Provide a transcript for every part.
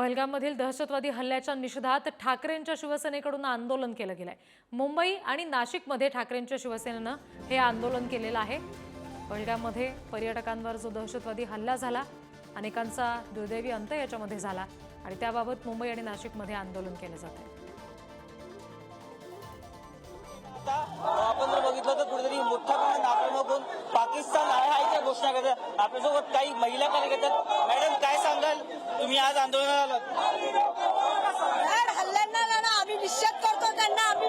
पहलगाममधील दहशतवादी हल्ल्याच्या निषेधात ठाकरेंच्या शिवसेनेकडून आंदोलन केलं गेलंय. मुंबई आणि नाशिकमध्ये ठाकरेंच्या शिवसेनेनं हे आंदोलन केलेलं आहे. पहलगाममध्ये पर्यटकांवर जो दहशतवादी हल्ला झाला अनेकांचा दुर्दैवी अंत याच्यामध्ये झाला आणि त्याबाबत मुंबई आणि नाशिकमध्ये आंदोलन केलं जात आहे. आपण जर बघितलं तर कुठेतरी मोठ्या प्रमाणात आक्रमक होऊन पाकिस्तान आहे घोषणा करतात आपल्यासोबत काही महिला कार्यकर्त्या तुम्ही आज आंदोलनाला हल्ल्यांना आम्ही करतो त्यांना आम्ही.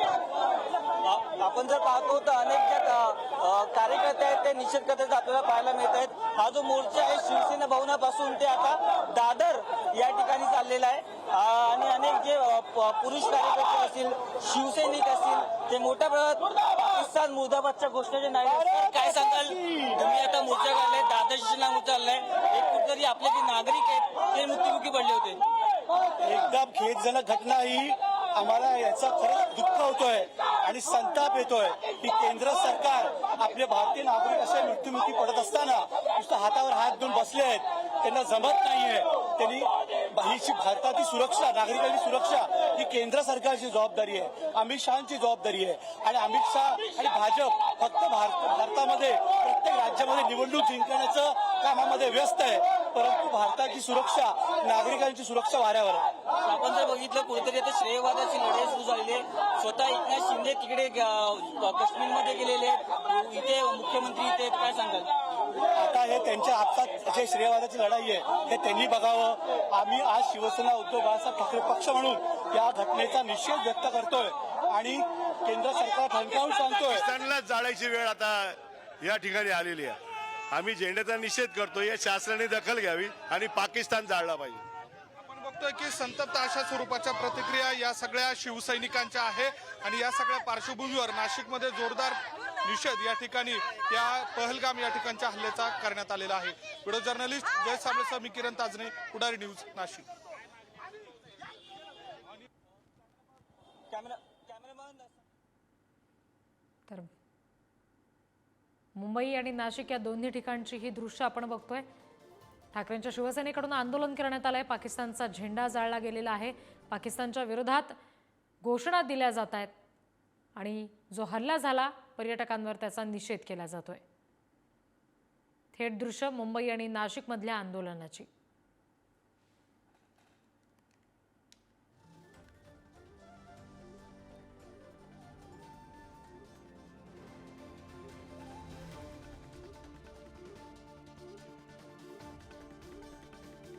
आपण जर पाहतो तर अनेक ज्या कार्यकर्ते आहेत ते निषेध करताना आपल्याला पाहायला मिळत आहेत. हा जो मोर्चा आहे शिवसेना भवनापासून ते आता दादर या ठिकाणी चाललेला आहे. आणि अनेक जे पुरुष कार्यकर्ते असतील शिवसैनिक असतील ते मोठ्या प्रमाणात पाकिस्तान मुर्दाबादच्या घोषणेचे नाही काय सांगाल? तुम्ही आता मोर्चा काढलाय दादर स्टेशनला एक कुठेतरी आपले जे नागरिक आहेत ते मृत्युमुखी पडले होते. एकदम खेदजनक घटना ही आम्हाला याचा खरंच दुःख होतोय आणि संताप येतोय की केंद्र सरकार आपले भारतीय नागरिक असे मृत्युमुखी पडत असताना नुसतं हातावर हात घेऊन बसले आहेत. त्यांना जमत नाहीये. त्यांनी ही भारताची सुरक्षा नागरिकांची सुरक्षा ही केंद्र सरकारची जबाबदारी आहे. अमित शहाची जबाबदारी आहे. आणि अमित शहा आणि भाजप फक्त भारत राज्यामध्ये निवडणूक जिंकण्याचं कामामध्ये व्यस्त आहे. परंतु भारताची सुरक्षा नागरिकांची सुरक्षा वाऱ्यावर आहे. आपण जर बघितलं कुठेतरी आता श्रेयवादाची लढाई सुरू झालेली आहे. स्वतः एकनाथ शिंदे तिकडे काश्मीरमध्ये गेलेले आहेत. इथे मुख्यमंत्री इथे. काय सांगाल? आता हे त्यांच्या हातात जे श्रेयवादाची लढाई आहे. हे त्यांनी बघावं. आम्ही आज शिवसेना उद्धव बाळासाहेब ठाकरे पक्ष म्हणून या घटनेचा निषेध व्यक्त करतोय. आणि केंद्र सरकार ठणकावून सांगतोय. जाळायची वेळ आता या ठिकाणी आलेली आहे. आम्ही झेंड्याचा निषेध करतो या शासनाने दखल घ्यावी आणि पाकिस्तान जाळला पाहिजे. आपण बघतोय की संतप्त अशा स्वरूपाच्या प्रतिक्रिया या सगळ्या शिवसैनिकांच्या आहे आणि या सगळ्या पार्श्वभूमीवर नाशिकमध्ये जोरदार निषेध या ठिकाणी या पहलगाम या ठिकाणच्या हल्ल्याचा करण्यात आलेला आहे. व्हिडिओ जर्नलिस्ट जय साबळेसह मी Kiran Tajne Pudhari news Nashik. Camera cameraman तर मुंबई आणि नाशिक या दोन्ही ठिकाणची ही दृश्य आपण बघतोय. ठाकरेंच्या शिवसेनेकडून आंदोलन करण्यात आलंय. पाकिस्तानचा झेंडा जाळला गेलेला आहे. पाकिस्तानच्या विरोधात घोषणा दिल्या जात आहेत. आणि जो हल्ला झाला पर्यटकांवर त्याचा निषेध केला जातोय. थेट दृश्य मुंबई आणि नाशिकमधल्या आंदोलनाची.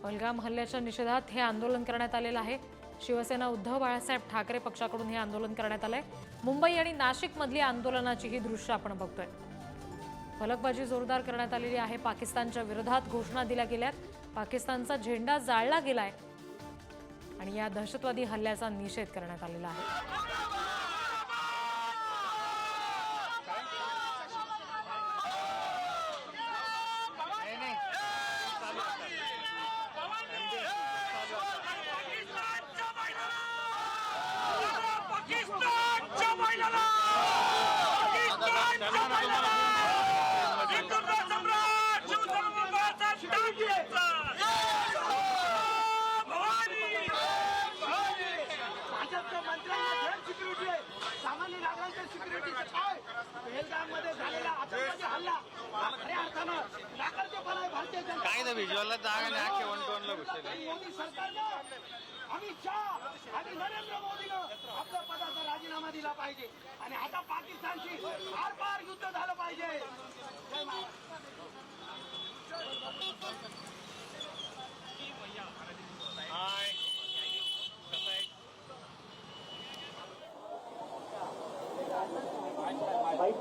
पहलगाम हल्ल्याच्या निषेधात हे आंदोलन करण्यात आलेलं आहे. शिवसेना उद्धव बाळासाहेब ठाकरे पक्षाकडून हे आंदोलन करण्यात आलंय. मुंबई आणि नाशिकमधली आंदोलनाची ही दृश्य आपण बघतोय. फलकबाजी जोरदार करण्यात आलेली आहे. पाकिस्तानच्या विरोधात घोषणा दिल्या गेल्यात. पाकिस्तानचा झेंडा जाळला गेलाय. आणि या दहशतवादी हल्ल्याचा निषेध करण्यात आलेला आहे. सामान्य नागरिकांच्या सिक्युरिटीचं काय पेहलगाममध्ये झालेला आतंकवादी हल्ला खऱ्या अर्थानं नाकर्तेपणा आहे भारतीय जनता काय व्हिज्युअलला जागा नाही वन टू मोदी सरकारनं अमित शहा आणि नरेंद्र मोदीनं आपल्या पदाचा राजीनामा दिला पाहिजे. आणि आता पाकिस्तानशी आर पार युद्ध झालं पाहिजे. বাইক